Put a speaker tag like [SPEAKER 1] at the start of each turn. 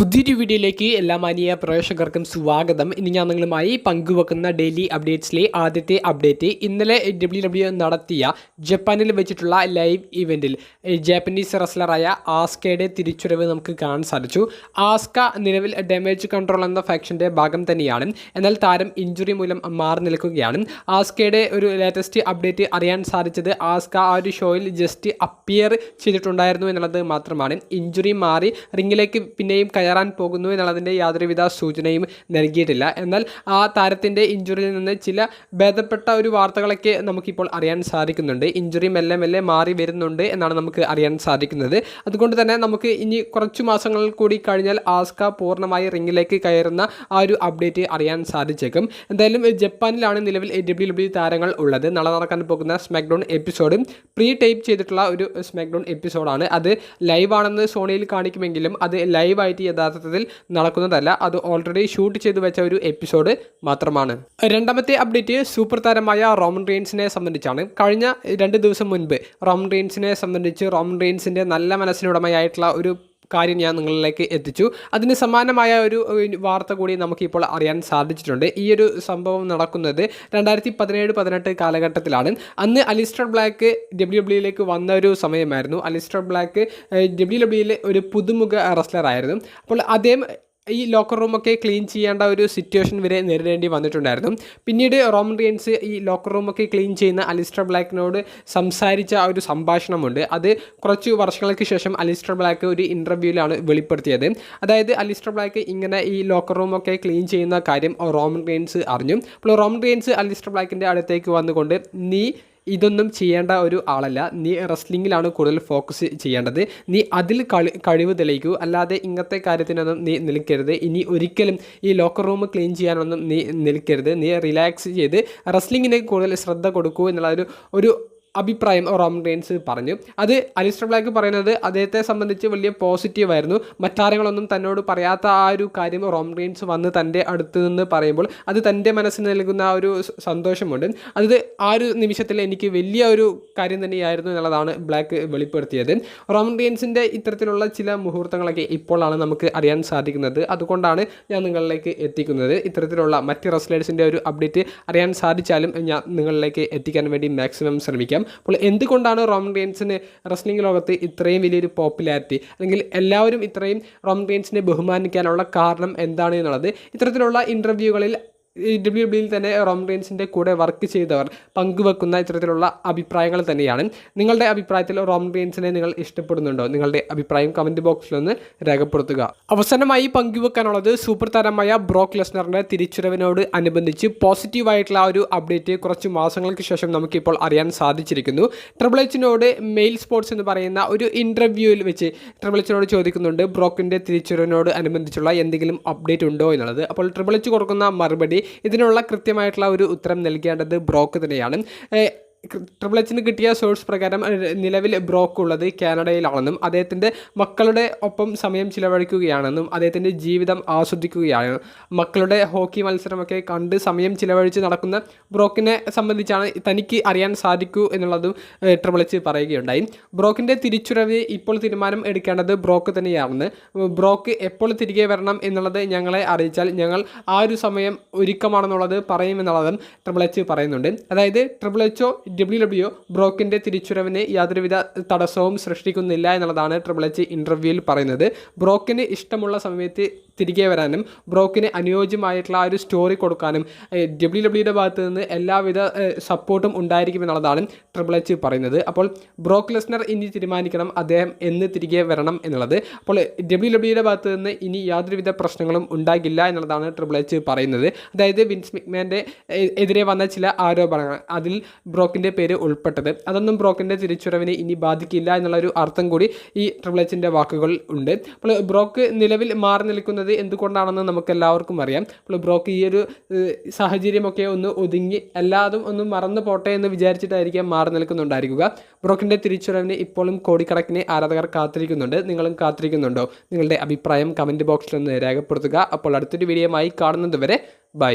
[SPEAKER 1] പുതിയൊരു വീഡിയോയിലേക്ക് എല്ലാ മാനിയ പ്രേക്ഷകർക്കും സ്വാഗതം. ഇനി ഞാൻ നിങ്ങളുമായി പങ്കുവെക്കുന്ന ഡെയിലി അപ്ഡേറ്റ്സിലെ ആദ്യത്തെ അപ്ഡേറ്റ് ഇന്നലെ ഡബ്ല്യു ഡബ്ല്യു നടത്തിയ ജപ്പാനിൽ വെച്ചിട്ടുള്ള ലൈവ് ഇവന്റിൽ ജാപ്പനീസ് റെസ്ലറായ ആസ്കയുടെ തിരിച്ചുവരവ് നമുക്ക് കാണാൻ സാധിച്ചു. ആസ്ക നിലവിൽ ഡാമേജ് കൺട്രോൾ എന്ന ഫാക്ഷന്റെ ഭാഗം തന്നെയാണ്. എന്നാൽ താരം ഇഞ്ചുറി മൂലം മാറി നിൽക്കുകയാണ്. ആസ്കയുടെ ഒരു ലേറ്റസ്റ്റ് അപ്ഡേറ്റ് അറിയാൻ സാധിച്ചത് ആസ്ക ആ ഒരു ഷോയിൽ ജസ്റ്റ് അപ്പിയർ ചെയ്തിട്ടുണ്ടായിരുന്നു എന്നുള്ളത് മാത്രമാണ്. ഇഞ്ചുറി മാറി റിങ്ങിലേക്ക് പിന്നെയും കയറാൻ പോകുന്നു എന്നുള്ളതിന്റെ യാതൊരുവിധ സൂചനയും നൽകിയിട്ടില്ല. എന്നാൽ ആ താരത്തിന്റെ ഇഞ്ചുറിയിൽ നിന്ന് ചില ഭേദപ്പെട്ട ഒരു വാർത്തകളൊക്കെ നമുക്കിപ്പോൾ അറിയാൻ സാധിക്കുന്നുണ്ട്. ഇഞ്ചുറി മെല്ലെ മെല്ലെ മാറി വരുന്നുണ്ട് എന്നാണ് നമുക്ക് അറിയാൻ സാധിക്കുന്നത്. അതുകൊണ്ട് തന്നെ നമുക്ക് ഇനി കുറച്ചു മാസങ്ങൾ കൂടി കഴിഞ്ഞാൽ ആസ്ക പൂർണമായി റിങ്ങിലേക്ക് കയറുന്ന ആ ഒരു അപ്ഡേറ്റ് അറിയാൻ സാധിച്ചേക്കും. എന്തായാലും ജപ്പാനിലാണ് നിലവിൽ ഡബ്ല്യു ഡബ്ല്യു താരങ്ങൾ ഉള്ളത്. നാളെ നടക്കാൻ പോകുന്ന സ്മാക്ഡൗൺ എപ്പിസോഡ് പ്രീ ടൈപ്പ് ചെയ്തിട്ടുള്ള ഒരു സ്മാക്ഡൗൺ എപ്പിസോഡാണ് അത് ലൈവാണെന്ന് സോണിയിൽ കാണിക്കുമെങ്കിലും അത് ലൈവായിട്ട് യഥാർത്ഥത്തിൽ നടക്കുന്നതല്ല. അത് ഓൾറെഡി ഷൂട്ട് ചെയ്തു വെച്ച ഒരു എപ്പിസോഡ് മാത്രമാണ്. രണ്ടാമത്തെ അപ്ഡേറ്റ് സൂപ്പർ താരമായ റോമൻ റെയിൻസിനെ സംബന്ധിച്ചാണ്. കഴിഞ്ഞ രണ്ട് ദിവസം മുൻപ് റോമൻ റെയിൻസിനെ സംബന്ധിച്ച് റോമൻ റെയിൻസിന്റെ നല്ല മനസ്സിനുടമയായിട്ടുള്ള ഒരു കാര്യം ഞാൻ നിങ്ങളിലേക്ക് എത്തിച്ചു. അതിന് സമാനമായ ഒരു വാർത്ത കൂടി നമുക്കിപ്പോൾ അറിയാൻ സാധിച്ചിട്ടുണ്ട്. ഈ ഒരു സംഭവം നടക്കുന്നത് രണ്ടായിരത്തി പതിനേഴ് പതിനെട്ട് കാലഘട്ടത്തിലാണ്. അന്ന് അലിസ്റ്റർ ബ്ലാക്ക് ഡബ്ല്യു ഡബ്ല്യുയിലേക്ക് വന്ന ഒരു സമയമായിരുന്നു. അലിസ്റ്റർ ബ്ലാക്ക് ഡബ്ല്യു ഡബ്ല്യുയിലെ ഒരു പുതുമുഖ റെസ്ലറായിരുന്നു അപ്പോൾ അദ്ദേഹം ഈ ലോക്കർ റൂമൊക്കെ ക്ലീൻ ചെയ്യേണ്ട ഒരു സിറ്റുവേഷൻ വരെ നേരിടേണ്ടി വന്നിട്ടുണ്ടായിരുന്നു. പിന്നീട് റോമൻ റിയൻസ് ഈ ലോക്കർ റൂമൊക്കെ ക്ലീൻ ചെയ്യുന്ന അലിസ്റ്റർ ബ്ലാക്കിനോട് സംസാരിച്ച ആ ഒരു സംഭാഷണമുണ്ട്. അത് കുറച്ച് വർഷങ്ങൾക്ക് ശേഷം അലിസ്റ്റർ ബ്ലാക്ക് ഒരു ഇന്റർവ്യൂവിലാണ് വെളിപ്പെടുത്തിയത്. അതായത് അലിസ്റ്റർ ബ്ലാക്ക് ഇങ്ങനെ ഈ ലോക്കർ റൂമൊക്കെ ക്ലീൻ ചെയ്യുന്ന കാര്യം റോമൻ റിയൻസ് അറിഞ്ഞു. അപ്പോൾ റോമൻ റിയൻസ് അലിസ്റ്റർ ബ്ലാക്കിന്റെ അടുത്തേക്ക് വന്നുകൊണ്ട് നീ ഇതൊന്നും ചെയ്യേണ്ട ഒരു ആളല്ല. നീ റെസ്ലിങ്ങിലാണ് കൂടുതൽ ഫോക്കസ് ചെയ്യേണ്ടത്. നീ അതിൽ കളി കഴിവ് തെളിയിക്കൂ. അല്ലാതെ ഇങ്ങനത്തെ കാര്യത്തിനൊന്നും നീ നിൽക്കരുത്. ഇനി ഒരിക്കലും ഈ ലോക്കർ റൂം ക്ലീൻ ചെയ്യാനൊന്നും നീ നിൽക്കരുത്. നീ റിലാക്സ് ചെയ്ത് റെസ്ലിങ്ങിന് കൂടുതൽ ശ്രദ്ധ കൊടുക്കൂ എന്നുള്ള ഒരു ഒരു അഭിപ്രായം റോമൻ റെയിൻസ് പറഞ്ഞു. അത് അലിസ്റ്റർ ബ്ലാക്ക് പറയുന്നത് അദ്ദേഹത്തെ സംബന്ധിച്ച് വലിയ പോസിറ്റീവായിരുന്നു മറ്റാരങ്ങളൊന്നും തന്നോട് പറയാത്ത ആ ഒരു കാര്യം റോമൻ റെയിൻസ് വന്ന് തന്റെ അടുത്ത് നിന്ന് പറയുമ്പോൾ അത് തന്റെ മനസ്സിന് നൽകുന്ന ആ ഒരു സന്തോഷമുണ്ട്. അത് ആ ഒരു നിമിഷത്തിൽ എനിക്ക് വലിയ ഒരു കാര്യം തന്നെയായിരുന്നു എന്നുള്ളതാണ് ബ്ലാക്ക് വെളിപ്പെടുത്തിയത്. റോമൻ റെയിൻസിന്റെ ഇത്തരത്തിലുള്ള ചില മുഹൂർത്തങ്ങളൊക്കെ ഇപ്പോഴാണ് നമുക്ക് അറിയാൻ സാധിക്കുന്നത്. അതുകൊണ്ടാണ് ഞാൻ നിങ്ങളിലേക്ക് എത്തിക്കുന്നത്. ഇത്തരത്തിലുള്ള മറ്റ് റെസ്ലേഴ്സിന്റെ ഒരു അപ്ഡേറ്റ് അറിയാൻ സാധിച്ചാലും ഞാൻ നിങ്ങളിലേക്ക് എത്തിക്കാൻ വേണ്ടി മാക്സിമം ശ്രമിക്കാം. അപ്പോൾ എന്തുകൊണ്ടാണ് റോമൻ റേൻസിന് റെസ്ലിംഗ് ലോകത്ത് ഇത്രയും വലിയൊരു പോപ്പുലാരിറ്റി? അല്ലെങ്കിൽ എല്ലാവരും ഇത്രയും റോമൻ റേൻസിനെ ബഹുമാനിക്കാനുള്ള കാരണം എന്താണ് എന്നുള്ളത്? ഇത്തരത്തിലുള്ള ഇന്റർവ്യൂകളിൽ ഈ ഡബ്ല്യു ഡബ്ല്യുയിൽ തന്നെ റോം റെയിൻസിന്റെ കൂടെ വർക്ക് ചെയ്തവർ പങ്കുവെക്കുന്ന ഇത്തരത്തിലുള്ള അഭിപ്രായങ്ങൾ തന്നെയാണ്. നിങ്ങളുടെ അഭിപ്രായത്തിൽ റോം റെയിൻസിനെ നിങ്ങൾ ഇഷ്ടപ്പെടുന്നുണ്ടോ? നിങ്ങളുടെ അഭിപ്രായം കമന്റ് ബോക്സിലൊന്ന് രേഖപ്പെടുത്തുക. അവസാനമായി പങ്കുവെക്കാനുള്ളത് സൂപ്പർ താരമായ ബ്രോക്ക് ലെസ്നറിന്റെ തിരിച്ചുവരവിനോട് അനുബന്ധിച്ച് പോസിറ്റീവായിട്ടുള്ള ഒരു അപ്ഡേറ്റ് കുറച്ച് മാസങ്ങൾക്ക് ശേഷം നമുക്കിപ്പോൾ അറിയാൻ സാധിച്ചിരിക്കുന്നു. ട്രിപ്പിൾ എച്ചിനോട് മെയിൽ സ്പോർട്സ് എന്ന് പറയുന്ന ഒരു ഇന്റർവ്യൂവിൽ വെച്ച് ട്രിപ്പിൾ എച്ചിനോട് ചോദിക്കുന്നുണ്ട് ബ്രോക്കിന്റെ തിരിച്ചുവരവിനോട് അനുബന്ധിച്ചുള്ള എന്തെങ്കിലും അപ്ഡേറ്റ് ഉണ്ടോ എന്നുള്ളത്. അപ്പോൾ ട്രിപ്പിൾ എച്ച് കൊടുക്കുന്ന മറുപടി ഇതിനുള്ള കൃത്യമായിട്ടുള്ള ഒരു ഉത്തരം നൽകേണ്ടത് ബ്രോക്ക് തന്നെയാണ്. ട്രിപ്പിൾ എച്ചിന് കിട്ടിയ സോഴ്സ് പ്രകാരം നിലവിൽ ബ്രോക്ക് ഉള്ളത് കാനഡയിലാണെന്നും അദ്ദേഹത്തിന്റെ മക്കളുടെ ഒപ്പം സമയം ചിലവഴിക്കുകയാണെന്നും അദ്ദേഹത്തിന്റെ ജീവിതം ആസ്വദിക്കുകയാണ്. മക്കളുടെ ഹോക്കി മത്സരമൊക്കെ കണ്ട് സമയം ചിലവഴിച്ച് നടക്കുന്ന ബ്രോക്കിനെ സംബന്ധിച്ചാണ് തനിക്ക് അറിയാൻ സാധിക്കൂ എന്നുള്ളതും ട്രിപ്പിൾ എച്ച് പറയുകയുണ്ടായി. ബ്രോക്കിന്റെ തിരിച്ചുവരവ് ഇപ്പോൾ തീരുമാനം എടുക്കേണ്ടത് ബ്രോക്ക് തന്നെയാണെന്ന്. ബ്രോക്ക് എപ്പോൾ തിരികെ വരണം എന്നുള്ളത് ഞങ്ങളെ അറിയിച്ചാൽ ഞങ്ങൾ ആ ഒരു സമയം ഒരുക്കമാണെന്നുള്ളത് പറയുമെന്നുള്ളതും ട്രിപ്പിൾ എച്ച് പറയുന്നുണ്ട്. അതായത് ട്രിപ്പിൾ എച്ചോ ഡബ്ല്യു ഡബ്ല്യു ബ്രോക്കിന്റെ തിരിച്ചുവരവിന് യാതൊരുവിധ തടസ്സവും സൃഷ്ടിക്കുന്നില്ല എന്നുള്ളതാണ് ട്രിപ്പിൾ എച്ച് ഇന്റർവ്യൂവിൽ പറയുന്നത്. ബ്രോക്കിന് ഇഷ്ടമുള്ള സമയത്ത് തിരികെ വരാനും ബ്രോക്കിന് അനുയോജ്യമായിട്ടുള്ള ആ ഒരു സ്റ്റോറി കൊടുക്കാനും ഡബ്ല്യു ഡബ്ല്യുടെ ഭാഗത്ത് നിന്ന് എല്ലാവിധ സപ്പോർട്ടും ഉണ്ടായിരിക്കും എന്നുള്ളതാണ് ട്രിപ്പിൾ എച്ച് പറയുന്നത്. അപ്പോൾ ബ്രോക്ക് ലെസ്നർ ഇനി തീരുമാനിക്കണം അദ്ദേഹം എന്ന് തിരികെ വരണം എന്നുള്ളത്. അപ്പോൾ ഡബ്ല്യു ഡബ്ല്യുടെ ഭാഗത്ത് നിന്ന് ഇനി യാതൊരുവിധ പ്രശ്നങ്ങളും ഉണ്ടാകില്ല എന്നുള്ളതാണ് ട്രിപ്പിൾ എച്ച് പറയുന്നത്. അതായത് വിൻസ് മിക്മാന്റെ എതിരെ വന്ന ചില ആരോപണങ്ങൾ. അതിൽ ബ്രോക്കിന്റെ പേര് ഉൾപ്പെട്ടത്. അതൊന്നും ബ്രോക്കിന്റെ തിരിച്ചുറവിനെ ഇനി ബാധിക്കില്ല എന്നുള്ള ഒരു അർത്ഥം കൂടി ഈ ട്രിപ്പിൾ എച്ചിന്റെ വാക്കുകൾ ഉണ്ട്. അപ്പോൾ ബ്രോക്ക് നിലവിൽ മാറി നിൽക്കുന്നത് എന്തുകൊണ്ടാണെന്ന് നമുക്ക് എല്ലാവർക്കും അറിയാം. അപ്പോൾ ബ്രോക്ക് ഈ ഒരു സാഹചര്യമൊക്കെ ഒന്ന് ഒതുങ്ങി എല്ലാതും ഒന്ന് മറന്നു പോട്ടെ എന്ന് വിചാരിച്ചിട്ടായിരിക്കാം മാറി നിൽക്കുന്നുണ്ടായിരിക്കുക. ബ്രോക്കിന്റെ തിരിച്ചുറവിനെ ഇപ്പോഴും കോടിക്കണക്കിന് ആരാധകർ കാത്തിരിക്കുന്നുണ്ട്. നിങ്ങളും കാത്തിരിക്കുന്നുണ്ടോ? നിങ്ങളുടെ അഭിപ്രായം കമന്റ് ബോക്സിൽ ഒന്ന് രേഖപ്പെടുത്തുക. അപ്പോൾ അടുത്തൊരു വീഡിയോയുമായി കാണുന്നത് വരെ ബൈ.